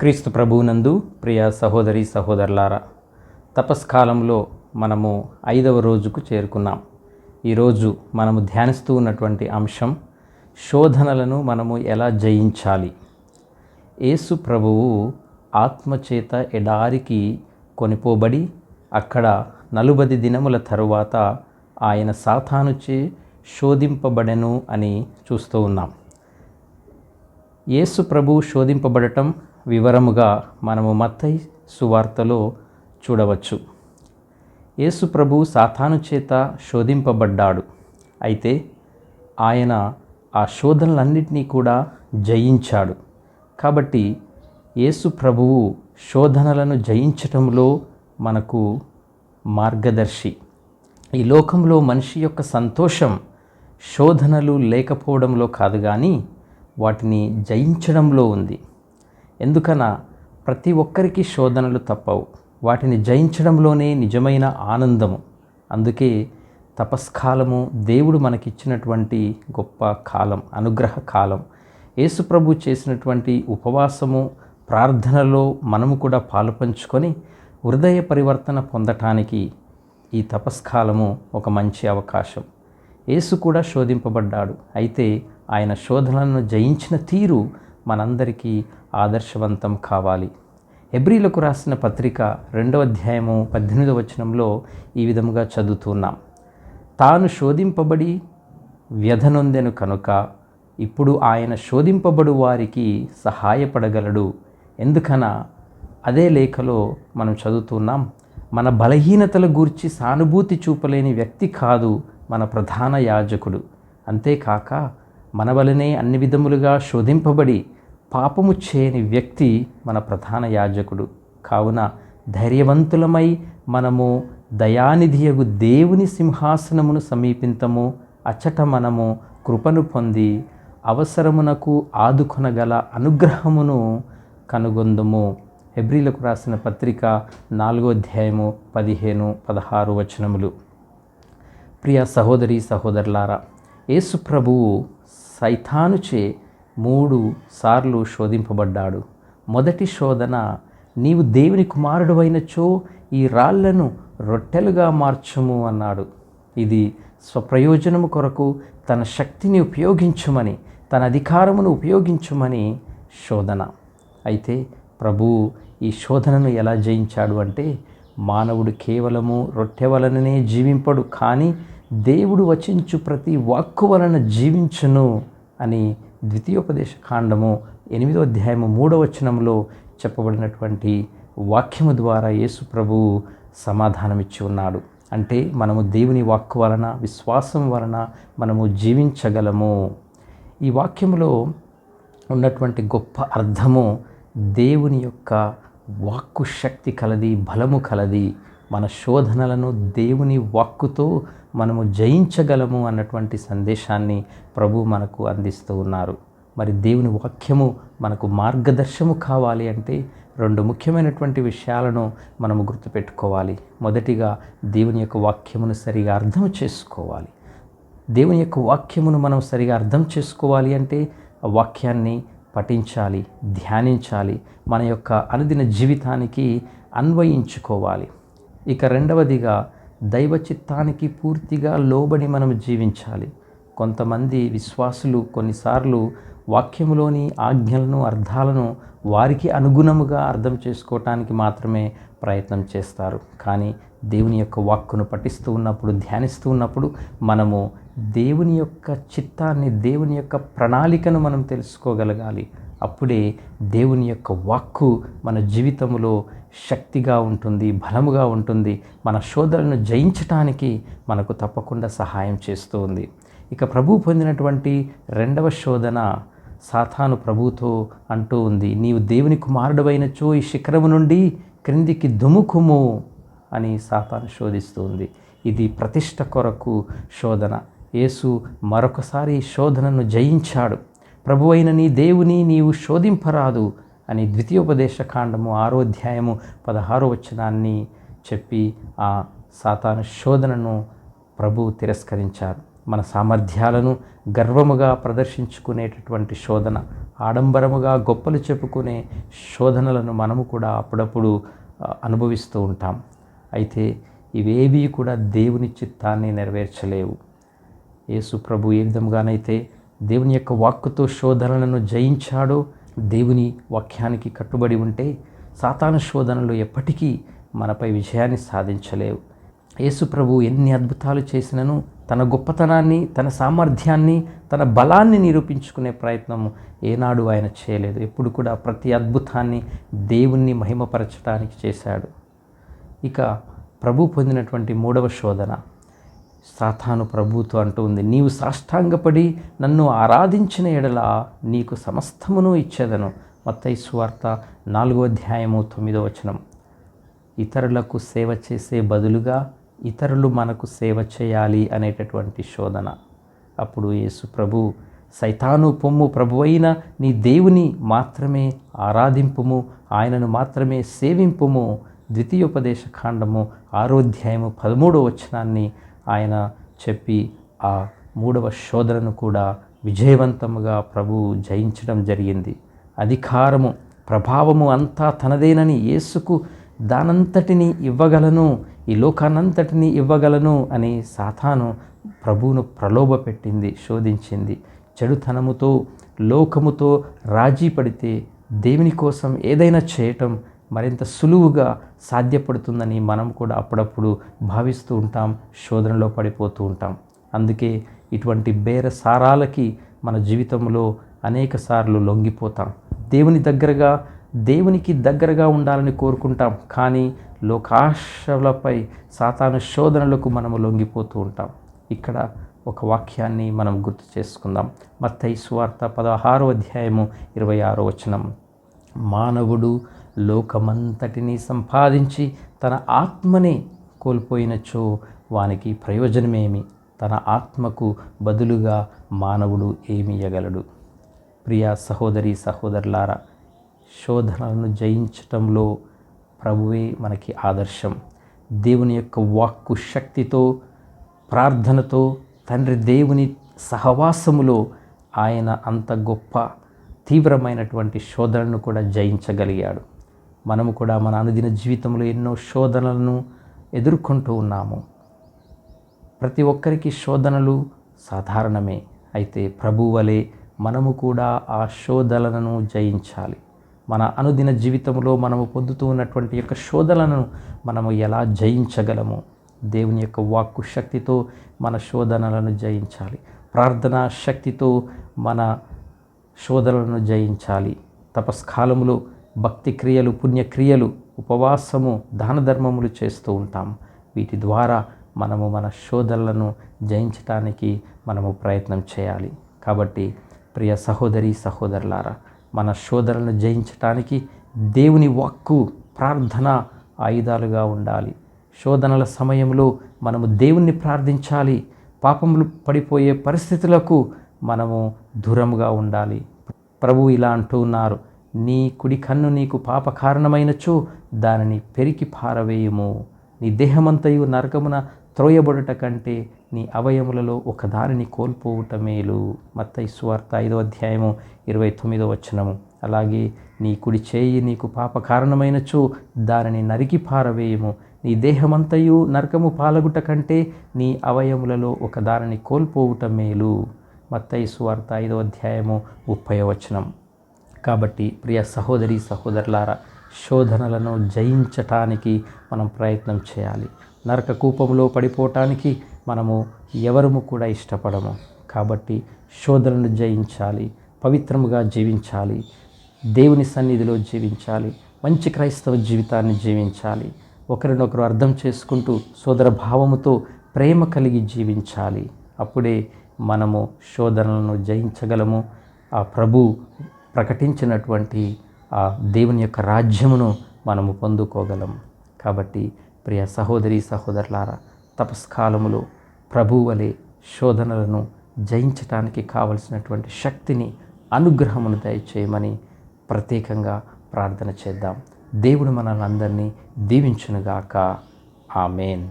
క్రీస్తు ప్రభువునందు ప్రియ సహోదరి సహోదరులారా తపస్కాలంలో మనము ఐదవ రోజుకు చేరుకున్నాం. ఈరోజు మనము ధ్యానిస్తూ ఉన్నటువంటి అంశం శోధనలను మనము ఎలా జయించాలి? యేసు ప్రభువు ఆత్మచేత ఎడారికి కొనిపోబడి అక్కడ నలుబది దినముల తరువాత ఆయన సాతానుచే శోధింపబడెను అని చూస్తూ ఉన్నాం. యేసు ప్రభు శోధింపబడటం వివరముగా మనము మత్తై సువార్తలో చూడవచ్చు. యేసు ప్రభు సాతాను చేత శోధింపబడ్డాడు. అయితే ఆయన ఆ శోధనలన్నింటినీ కూడా జయించాడు. కాబట్టి యేసు ప్రభువు శోధనలను జయించటంలో మనకు మార్గదర్శి. ఈ లోకంలో మనిషి యొక్క సంతోషం శోధనలు లేకపోవడంలో కాదు కానీ వాటిని జయించడంలో ఉంది. ఎందుకన? ప్రతి ఒక్కరికి శోధనలు తప్పవు. వాటిని జయించడంలోనే నిజమైన ఆనందము. అందుకే తపస్కాలము దేవుడు మనకిచ్చినటువంటి గొప్ప కాలం అనుగ్రహ కాలం. యేసుప్రభు చేసినటువంటి ఉపవాసము ప్రార్థనలో మనము కూడా పాలు పంచుకొని హృదయ పరివర్తన పొందటానికి ఈ తపస్కాలము ఒక మంచి అవకాశం. యేసు కూడా శోధింపబడ్డాడు. అయితే ఆయన శోధనలను జయించిన తీరు మనందరికీ ఆదర్శవంతం కావాలి. ఎబ్రిలకు రాసిన పత్రిక రెండవ అధ్యాయము పద్దెనిమిదవ వచనంలో ఈ విధముగా చదువుతున్నాం. తాను శోధింపబడి వ్యధనొందెను కనుక ఇప్పుడు ఆయన శోధింపబడు వారికి సహాయపడగలడు. ఎందుకన? అదే లేఖలో మనం చదువుతున్నాం. మన బలహీనతల గూర్చి సానుభూతి చూపలేని వ్యక్తి కాదు మన ప్రధాన యాజకుడు. అంతేకాక మన వలనే అన్ని విధములుగా శోధింపబడి పాపము చేయని వ్యక్తి మన ప్రధాన యాజకుడు. కావున ధైర్యవంతులమై మనము దయానిధియగు దేవుని సింహాసనమును సమీపింతము అచ్చట మనము కృపను పొంది అవసరమునకు ఆదుకొనగల అనుగ్రహమును కనుగొందుము. హెబ్రిలకు రాసిన పత్రిక నాలుగో అధ్యాయము పదిహేను పదహారు వచనములు. ప్రియ సహోదరి సహోదరులారా యేసు ప్రభువు సైతానుచే మూడు సార్లు శోధింపబడ్డాడు. మొదటి శోధన నీవు దేవుని కుమారుడు అయినచో ఈ రాళ్ళను రొట్టెలుగా మార్చుము అన్నాడు. ఇది స్వప్రయోజనము కొరకు తన శక్తిని ఉపయోగించుమని తన అధికారమును ఉపయోగించుమని శోధన. అయితే ప్రభు ఈ శోధనను ఎలా జయించాడు అంటే మానవుడు కేవలము రొట్టె వలననే జీవింపడు కానీ దేవుడు వచించు ప్రతి వాక్కు వలన జీవించును అని ద్వితీయోపదేశ కాండము ఎనిమిదో అధ్యాయము మూడవ వచనంలో చెప్పబడినటువంటి వాక్యము ద్వారా యేసు ప్రభువు సమాధానమిచ్చి ఉన్నాడు. అంటే మనము దేవుని వాక్కు వలన విశ్వాసం వలన మనము జీవించగలము. ఈ వాక్యములో ఉన్నటువంటి గొప్ప అర్థము దేవుని యొక్క వాక్కు శక్తి కలది బలము కలది మన శోధనలను దేవుని వాక్కుతో మనము జయించగలము అన్నటువంటి సందేశాన్ని ప్రభు మనకు అందిస్తూ ఉన్నారు. మరి దేవుని వాక్యము మనకు మార్గదర్శము కావాలి అంటే రెండు ముఖ్యమైనటువంటి విషయాలను మనము గుర్తుపెట్టుకోవాలి. మొదటిగా దేవుని యొక్క వాక్యమును సరిగా అర్థం చేసుకోవాలి. దేవుని యొక్క వాక్యమును మనం సరిగా అర్థం చేసుకోవాలి అంటే ఆ వాక్యాన్ని పఠించాలి ధ్యానించాలి మన యొక్క అనుదిన జీవితానికి అన్వయించుకోవాలి. ఇక రెండవదిగా దైవ చిత్తానికి పూర్తిగా లోబడి మనం జీవించాలి. కొంతమంది విశ్వాసులు కొన్నిసార్లు వాక్యములోని ఆజ్ఞలను అర్థాలను వారికి అనుగుణముగా అర్థం చేసుకోవటానికి మాత్రమే ప్రయత్నం చేస్తారు. కానీ దేవుని యొక్క వాక్కును పఠిస్తూ ఉన్నప్పుడు ధ్యానిస్తూ ఉన్నప్పుడు మనము దేవుని యొక్క చిత్తాన్ని దేవుని యొక్క ప్రణాళికను మనం తెలుసుకోగలగాలి. అప్పుడే దేవుని యొక్క వాక్కు మన జీవితంలో శక్తిగా ఉంటుంది బలముగా ఉంటుంది. మన శోధనను జయించటానికి మనకు తప్పకుండా సహాయం చేస్తూ ఉంది ఇక ప్రభు పొందినటువంటి రెండవ శోధన సాతాను ప్రభుతో అంటూ ఉంది. నీవు దేవుని కుమారుడవైనచో ఈ శిఖరము నుండి క్రిందికి దుముకుము అని సాతాను శోధిస్తూ ఉంది. ఇది ప్రతిష్ట కొరకు శోధన. యేసు మరొకసారి శోధనను జయించాడు. ప్రభు అయిన నీ దేవుని నీవు శోధింపరాదు అని ద్వితీయోపదేశ కాండము ఆరో అధ్యాయము పదహారో వచనాన్ని చెప్పి ఆ సాతాను శోధనను ప్రభు తిరస్కరించారు. మన సామర్థ్యాలను గర్వముగా ప్రదర్శించుకునేటటువంటి శోధన ఆడంబరముగా గొప్పలు చెప్పుకునే శోధనలను మనము కూడా అప్పుడప్పుడు అనుభవిస్తూ ఉంటాం. అయితే ఇవేవీ కూడా దేవుని చిత్తాన్ని నెరవేర్చలేవు. యేసు ప్రభు ఏ విధంగానైతే దేవుని యొక్క వాక్కుతో శోధనలను జయించాడో దేవుని వాక్యానికి కట్టుబడి ఉంటే సాతాను శోధనలు ఎప్పటికీ మనపై విజయాన్ని సాధించలేవు. యేసు ప్రభు ఎన్ని అద్భుతాలు చేసినను తన గొప్పతనాన్ని తన సామర్థ్యాన్ని తన బలాన్ని నిరూపించుకునే ప్రయత్నం ఏనాడు ఆయన చేయలేదు. ఎప్పుడు కూడా ప్రతి అద్భుతాన్ని దేవుణ్ణి మహిమపరచడానికి చేశాడు. ఇక ప్రభు పొందినటువంటి మూడవ శోధన. సాతాను ప్రభుతో అంటూ ఉంది. నీవు సాష్టాంగపడి నన్ను ఆరాధించిన ఎడల నీకు సమస్తమును ఇచ్చేదను. మత్తయి సువార్త నాలుగో అధ్యాయము తొమ్మిదో వచనం. ఇతరులకు సేవ చేసే బదులుగా ఇతరులు మనకు సేవ చేయాలి అనేటటువంటి శోధన. అప్పుడు యేసు ప్రభు సైతాను పొమ్ము ప్రభువైన నీ దేవుని మాత్రమే ఆరాధింపుము ఆయనను మాత్రమే సేవింపుము. ద్వితీయోపదేశ కాండము ఆరోధ్యాయము పదమూడో వచనాన్ని ఆయన చెప్పి ఆ మూడవ శోధనను కూడా విజయవంతముగా ప్రభువు జయించడం జరిగింది. అధికారము ప్రభావము అంతా తనదేనని యేసుకు దానంతటిని ఇవ్వగలను ఈ లోకానంతటిని ఇవ్వగలను అని సాతాను ప్రభువును ప్రలోభపెట్టింది శోధించింది. చెడుతనముతో లోకముతో రాజీ పడితే దేవుని కోసం ఏదైనా చేయటం మరింత సులువుగా సాధ్యపడుతుందని మనం కూడా అప్పుడప్పుడు భావిస్తూ ఉంటాం శోధనలో పడిపోతూ ఉంటాం. అందుకే ఇటువంటి బేరసారాలకి మన జీవితంలో అనేక సార్లు లొంగిపోతాం. దేవుని దగ్గరగా దేవునికి దగ్గరగా ఉండాలని కోరుకుంటాం. కానీ లోకాశలపై సాతాను శోధనలకు మనము లొంగిపోతూ ఉంటాం. ఇక్కడ ఒక వాక్యాన్ని మనం గుర్తు చేసుకుందాం. మత్తయి సువార్త పదహారో అధ్యాయము ఇరవై ఆరో వచనం. మానవుడు లోకమంతటిని సంపాదించి తన ఆత్మని కోల్పోయినచో వానికి ప్రయోజనమేమి? తన ఆత్మకు బదులుగా మానవుడు ఏమి ఇయ్యగలడు? ప్రియా సహోదరి సహోదరులారా శోధనలను జయించటంలో ప్రభువే మనకి ఆదర్శం. దేవుని యొక్క వాక్కు శక్తితో ప్రార్థనతో తండ్రి దేవుని సహవాసములో ఆయన అంత గొప్ప తీవ్రమైనటువంటి శోధనను కూడా జయించగలిగాడు. మనము కూడా మన అనుదిన జీవితంలో ఎన్నో శోధనలను ఎదుర్కొంటూ ఉన్నాము. ప్రతి ఒక్కరికి శోధనలు సాధారణమే. అయితే ప్రభువలే మనము కూడా ఆ శోధనలను జయించాలి. మన అనుదిన జీవితంలో మనము పొందుతూ ఉన్నటువంటి యొక్క శోధనలను మనము ఎలా జయించగలము? దేవుని యొక్క వాక్కు శక్తితో మన శోధనలను జయించాలి. ప్రార్థనా శక్తితో మన శోధనలను జయించాలి. తపస్కాలములో భక్తి క్రియలు పుణ్యక్రియలు ఉపవాసము దాన ధర్మములు చేస్తూ ఉంటాం. వీటి ద్వారా మనము మన శోధనలను జయించటానికి మనము ప్రయత్నం చేయాలి. కాబట్టి ప్రియ సహోదరి సహోదరులారా మన శోధనలను జయించటానికి దేవుని వాక్కు ప్రార్థన ఆయుధాలుగా ఉండాలి. శోధనల సమయంలో మనము దేవుణ్ణి ప్రార్థించాలి. పాపములు పడిపోయే పరిస్థితులకు మనము దూరంగా ఉండాలి. ప్రభు ఇలా అంటూ ఉన్నారు. నీ కుడి కన్ను నీకు పాప కారణమైనచో దానిని పెరికి పారవేయము. నీ దేహమంతయు నరకమున త్రోయబడుట కంటే నీ అవయములలో ఒకదానిని కోల్పోవుట మేలు. మత్త సువార్త ఐదో అధ్యాయము ఇరవై తొమ్మిదో వచనము. అలాగే నీ కుడి చేయి నీకు పాప కారణమైనచో దానిని నరికి పారవేయము. నీ దేహమంతయు నరకము పాలగుట కంటే నీ అవయములలో ఒక దానిని కోల్పోవుట మేలు. మత్తయి సువార్త ఐదో అధ్యాయము ముప్పై వచనం. కాబట్టి ప్రియ సహోదరి సహోదరులారా శోధనలను జయించటానికి మనం ప్రయత్నం చేయాలి. నరక కూపంలో పడిపోవటానికి మనము ఎవరము కూడా ఇష్టపడము. కాబట్టి శోధనను జయించాలి పవిత్రముగా జీవించాలి దేవుని సన్నిధిలో జీవించాలి మంచి క్రైస్తవ జీవితాన్ని జీవించాలి ఒకరినొకరు అర్థం చేసుకుంటూ సోదర భావముతో ప్రేమ కలిగి జీవించాలి. అప్పుడే మనము శోధనలను జయించగలము. ఆ ప్రభు ప్రకటించినటువంటి ఆ దేవుని యొక్క రాజ్యమును మనము పొందుకోగలం. కాబట్టి ప్రియ సహోదరి సహోదరులారా తపస్కాలములో ప్రభువలే శోధనలను జయించటానికి కావలసినటువంటి శక్తిని అనుగ్రహమును దయచేయమని ప్రత్యేకంగా ప్రార్థన చేద్దాం. దేవుడు మనల్ని అందరినీ దీవించునుగాక. ఆమెన్.